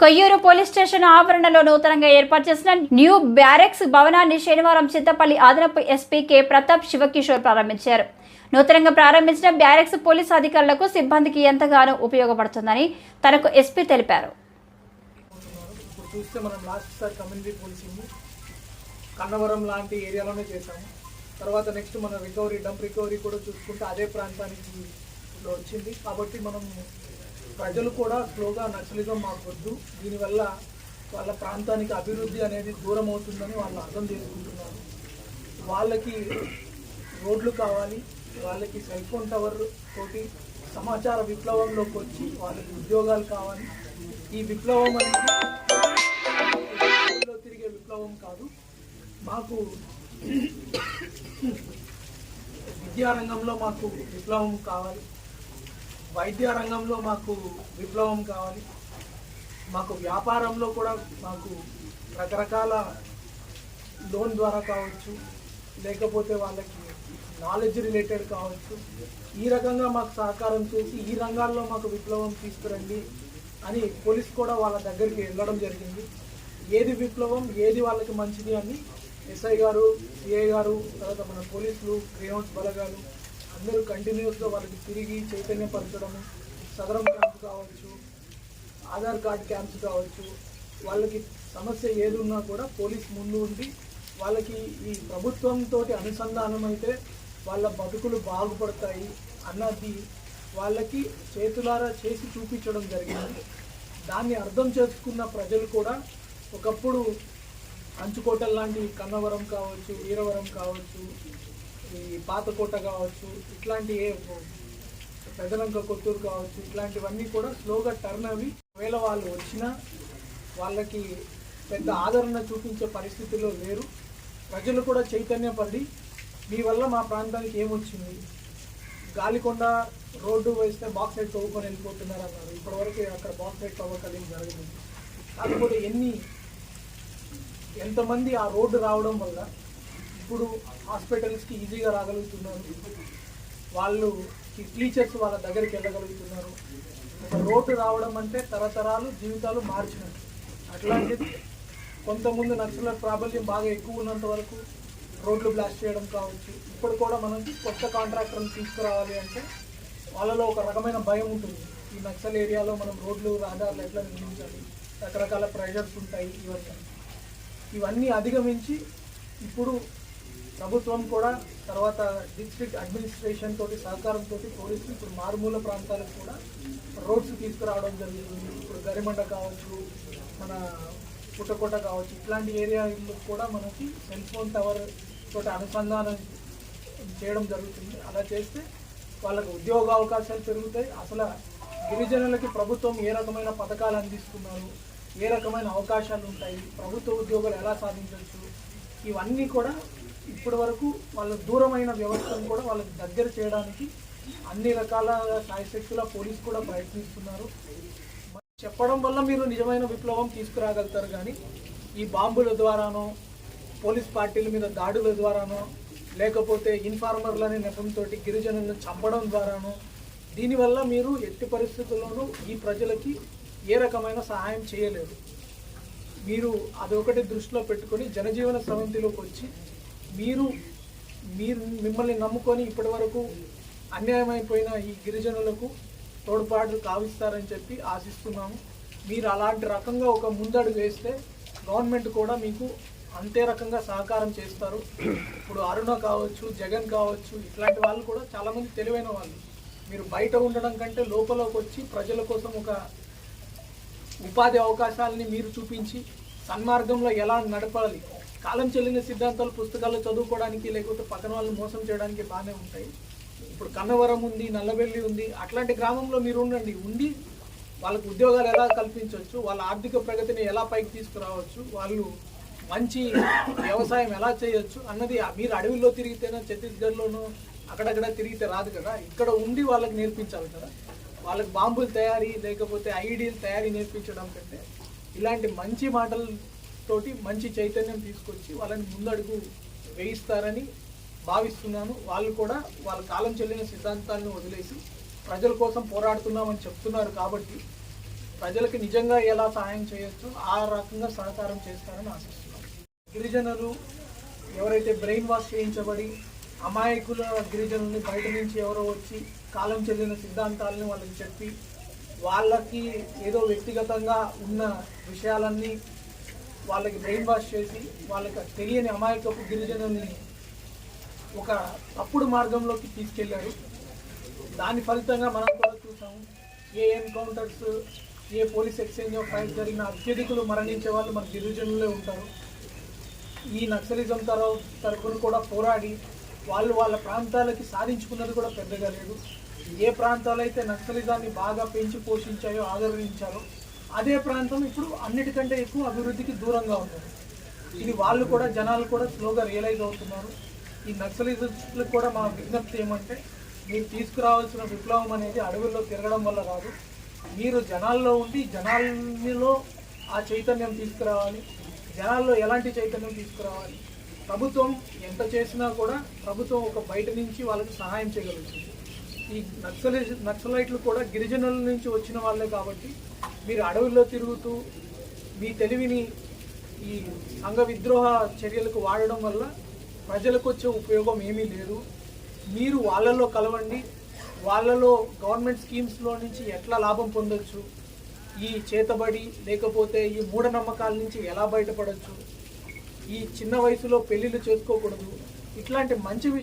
Koyyuru police station ఆవరణలో నూతనంగా ఏర్పాటు చేసిన న్యూ బ్యారెక్స్ భవనాన్ని శనివారం చింతపల్లి అదనపు ఎస్పీ కె. ప్రతాప్ శివకిషోర్ ప్రారంభించారు. నూతనంగా ప్రారంభించిన బ్యారెక్స్ పోలీసు అధికారులకు సిబ్బందికి ఎంతగానో ఉపయోగపడుతుందని తనకు ఎస్పీ తెలిపారు. చూస్తే మనం last sir community policing Kannavaram లాంటి ఏరియాలోనే చేశాము. తర్వాత నెక్స్ట్ మన రికవరీ డంప్ రికవరీ కూడా చూసుకుంటే అదే ప్రాంతానికి ఇప్పుడు వచ్చింది. కాబట్టి మనం ప్రజలు కూడా స్లోగా నక్సలిజం మాకు వద్దు దీనివల్ల వాళ్ళ ప్రాంతానికి అభివృద్ధి అనేది దూరం అవుతుందని వాళ్ళు అర్థం చేసుకుంటున్నారు. వాళ్ళకి రోడ్లు కావాలి వాళ్ళకి సెల్ ఫోన్ టవర్ తోటి సమాచార విప్లవంలోకి వచ్చి వాళ్ళకి ఉద్యోగాలు కావాలి. ఈ విప్లవం అనేది తిరిగే విప్లవం కాదు. మాకు విద్యారంగంలో మాకు విప్లవం కావాలి. వైద్య రంగంలో మాకు విప్లవం కావాలి. మాకు వ్యాపారంలో కూడా మాకు రకరకాల లోన్ ద్వారా కావచ్చు లేకపోతే వాళ్ళకి నాలెడ్జ్ రిలేటెడ్ కావచ్చు. ఈ రకంగా మాకు సహకారం చేసి ఈ రంగాల్లో మాకు విప్లవం తీసుకురండి అని పోలీస్ కూడా వాళ్ళ దగ్గరికి వెళ్ళడం జరిగింది. ఏది విప్లవం ఏది వాళ్ళకి మంచిది అని ఎస్ఐ గారు సిఐ గారు తర్వాత మన పోలీసులు క్రేయన్స్ బలగాలు అందరూ కంటిన్యూస్గా వాళ్ళకి తిరిగి చైతన్యపరచడము సదరం క్యాంప్ కావచ్చు ఆధార్ కార్డ్ క్యాంప్స్ కావచ్చు వాళ్ళకి సమస్య ఏదున్నా కూడా పోలీస్ ముందు ఉండి వాళ్ళకి ఈ ప్రభుత్వంతో అనుసంధానం అయితే వాళ్ళ బతుకులు బాగుపడతాయి అన్నది వాళ్ళకి చేతులారా చేసి చూపించడం జరిగింది. దాన్ని అర్థం చేసుకున్న ప్రజలు కూడా ఒకప్పుడు అంచుకోటల్ లాంటి కన్నవరం కావచ్చు వీరవరం కావచ్చు ఈ పాతకోట కావచ్చు ఇట్లాంటి పెదలంక కొత్తూరు కావచ్చు ఇట్లాంటివన్నీ కూడా స్లోగా టర్న్ అవి. ఒకవేళ వాళ్ళు వచ్చినా వాళ్ళకి పెద్ద ఆదరణ చూపించే పరిస్థితుల్లో లేరు. ప్రజలు కూడా చైతన్యపడి మీ వల్ల మా ప్రాంతానికి ఏమొచ్చింది? గాలికొండ రోడ్డు వేస్తే బాక్స్ సైడ్ తవ్వుకొని వెళ్ళిపోతున్నారు అన్నారు. ఇప్పటివరకు అక్కడ బాక్స్ సైడ్ తవ్వకాలు జరగలేదు. కాకపోతే ఎన్ని ఎంతమంది ఆ రోడ్డు రావడం వల్ల ఇప్పుడు హాస్పిటల్స్కి ఈజీగా రాగలుగుతున్నారు. వాళ్ళు టీచర్స్ వాళ్ళ దగ్గరికి వెళ్ళగలుగుతున్నారు. ఒక రోడ్డు రావడం అంటే తరతరాలు జీవితాలు మార్చినట్టు. అట్లాంటిది కొంతమంది నక్సల ప్రాబల్యం బాగా ఎక్కువ ఉన్నంత వరకు రోడ్లు బ్లాస్ట్ చేయడం కావచ్చు. ఇప్పుడు కూడా మనం కొత్త కాంట్రాక్టర్ని తీసుకురావాలి అంటే వాళ్ళలో ఒక రకమైన భయం ఉంటుంది. ఈ నక్సల్ ఏరియాలో మనం రోడ్లు రహదారులు ఎట్లా నిర్మించాలి? రకరకాల ప్రెషర్స్ ఉంటాయి ఇవన్నీ ఇవన్నీ అధిగమించి ఇప్పుడు ప్రభుత్వం కూడా తర్వాత డిస్ట్రిక్ట్ అడ్మినిస్ట్రేషన్ తోటి సహకారంతో పోలీసులు ఇప్పుడు మారుమూల ప్రాంతాలకు కూడా రోడ్స్ తీసుకురావడం జరుగుతుంది ఇప్పుడు గరిమండ కావచ్చు మన పుట్టకోట కావచ్చు ఇట్లాంటి ఏరియాలో కూడా మనకి సెల్ ఫోన్ టవర్ తోటి అనుసంధానం చేయడం జరుగుతుంది. అలా చేస్తే వాళ్ళకు ఉద్యోగ అవకాశాలు పెరుగుతాయి. అసలు గిరిజనులకి ప్రభుత్వం ఏ రకమైన పథకాలు అందిస్తున్నారు? ఏ రకమైన అవకాశాలు ఉంటాయి? ప్రభుత్వ ఉద్యోగాలు ఎలా సాధించవచ్చు? ఇవన్నీ కూడా ఇప్పటి వరకు వాళ్ళ దూరమైన వ్యవస్థను కూడా వాళ్ళకి దగ్గర చేయడానికి అన్ని రకాల సాయశక్తుల పోలీస్ కూడా ప్రయత్నిస్తున్నారు. చెప్పడం వల్ల మీరు నిజమైన విప్లవం తీసుకురాగలుగుతారు కానీ ఈ బాంబుల ద్వారానో పోలీస్ పార్టీల మీద దాడుల ద్వారానో లేకపోతే ఇన్ఫార్మర్లనే నెపంతో గిరిజనులను చంపడం ద్వారానో దీనివల్ల మీరు ఎట్టి పరిస్థితుల్లోనూ ఈ ప్రజలకి ఏ రకమైన సహాయం చేయలేరు మీరు అదొకటి దృష్టిలో పెట్టుకొని జనజీవన సమితిలోకి వచ్చి మీరు మీరు మిమ్మల్ని నమ్ముకొని ఇప్పటి వరకు అన్యాయమైపోయిన ఈ గిరిజనులకు తోడ్పాటు కావిస్తారని చెప్పి ఆశిస్తున్నాము. మీరు అలాంటి రకంగా ఒక ముందడుగు వేస్తే గవర్నమెంట్ కూడా మీకు అంతే రకంగా సహకారం చేస్తారు. ఇప్పుడు అరుణ కావచ్చు జగన్ కావచ్చు ఇట్లాంటి వాళ్ళు కూడా చాలామంది తెలివైన వాళ్ళు. మీరు బయట ఉండడం కంటే లోపలికి వచ్చి ప్రజల కోసం ఒక ఉపాధి అవకాశాలని మీరు చూపించి సన్మార్గంలో ఎలా నడపాలి? కాలం చెల్లిన సిద్ధాంతాలు పుస్తకాలు చదువుకోవడానికి లేకపోతే పక్కన వాళ్ళని మోసం చేయడానికి బాగానే ఉంటాయి. ఇప్పుడు కన్నవరం ఉంది నల్లబెల్లి ఉంది అట్లాంటి గ్రామంలో మీరు ఉండండి. ఉండి వాళ్ళకు ఉద్యోగాలు ఎలా కల్పించవచ్చు వాళ్ళ ఆర్థిక ప్రగతిని ఎలా పైకి తీసుకురావచ్చు వాళ్ళు మంచి వ్యవసాయం ఎలా చేయొచ్చు అన్నది మీరు అడవిలో తిరిగితేనో ఛత్తీస్గఢ్లోనూ అక్కడక్కడ తిరిగితే రాదు కదా. ఇక్కడ ఉండి వాళ్ళకి నేర్పించాలి కదా. వాళ్ళకి బాంబుల తయారీ లేకపోతే ఐడీల తయారీ నేర్పించడం కంటే ఇలాంటి మంచి మాటలు తోటి మంచి చైతన్యం తీసుకొచ్చి వాళ్ళని ముందడుగు వేయిస్తారని భావిస్తున్నాను. వాళ్ళు కూడా వాళ్ళ కాలం చెల్లిన సిద్ధాంతాలను వదిలేసి ప్రజల కోసం పోరాడుతున్నామని చెప్తున్నారు కాబట్టి ప్రజలకు నిజంగా ఎలా సహాయం చేయొచ్చు ఆ రకంగా సహకారం చేస్తారని ఆశిస్తున్నాం గిరిజనులు ఎవరైతే బ్రెయిన్ వాష్ చేయించబడి అమాయకుల గిరిజనుల్ని బయట నుంచి ఎవరో వచ్చి కాలం చెల్లిన సిద్ధాంతాలని వాళ్ళకి చెప్పి వాళ్ళకి ఏదో వ్యక్తిగతంగా ఉన్న విషయాలన్నీ వాళ్ళకి బ్రెయిన్ వాష్ చేసి వాళ్ళకి తెలియని అమాయకపు గిరిజనుల్ని ఒక తప్పుడు మార్గంలోకి తీసుకెళ్ళారు. దాని ఫలితంగా మనం కూడా చూసాము ఏ ఎన్కౌంటర్స్ ఏ పోలీస్ ఎక్స్చేంజ్ ఆఫ్ ఫైల్స్ జరిగిన అత్యధికులు మరణించే వాళ్ళు మన గిరిజనులే ఉంటారు. ఈ నక్సలిజం తర తరఫున కూడా పోరాడి వాళ్ళు వాళ్ళ ప్రాంతాలకి సాధించుకున్నది కూడా పెద్దగా లేదు. ఏ ప్రాంతాలు అయితే నక్సలిజాన్ని బాగా పెంచి పోషించాయో ఆదరించారో అదే ప్రాంతం ఇప్పుడు అన్నిటికంటే ఎక్కువ అభివృద్ధికి దూరంగా ఉన్నారు ఇది వాళ్ళు కూడా జనాలు కూడా స్లోగా రియలైజ్ అవుతున్నారు. ఈ నక్సలిజంలకు కూడా మా విజ్ఞప్తి ఏమంటే మీరు తీసుకురావాల్సిన విప్లవం అనేది అడవుల్లో తిరగడం వల్ల రాదు మీరు జనాల్లో ఉండి జనాల్లో ఆ చైతన్యం తీసుకురావాలి. జనాల్లో ఎలాంటి చైతన్యం తీసుకురావాలి? ప్రభుత్వం ఎంత చేసినా కూడా ప్రభుత్వం ఒక బయట నుంచి వాళ్ళకి సహాయం చేయగలుగుతుంది. ఈ నక్సలి నక్సలైట్లు కూడా గిరిజనుల నుంచి వచ్చిన వాళ్ళే కాబట్టి మీరు అడవుల్లో తిరుగుతూ మీ తెలివిని ఈ అంగ విద్రోహ చర్యలకు వాడడం వల్ల ప్రజలకు వచ్చే ఉపయోగం ఏమీ లేదు. మీరు వాళ్ళలో కలవండి. వాళ్ళలో గవర్నమెంట్ స్కీమ్స్లో నుంచి ఎట్లా లాభం పొందొచ్చు? ఈ చేతబడి లేకపోతే ఈ మూఢనమ్మకాల నుంచి ఎలా బయటపడవచ్చు ఈ చిన్న వయసులో పెళ్ళిళ్ళు చేసుకోకూడదు. ఇట్లాంటి మంచి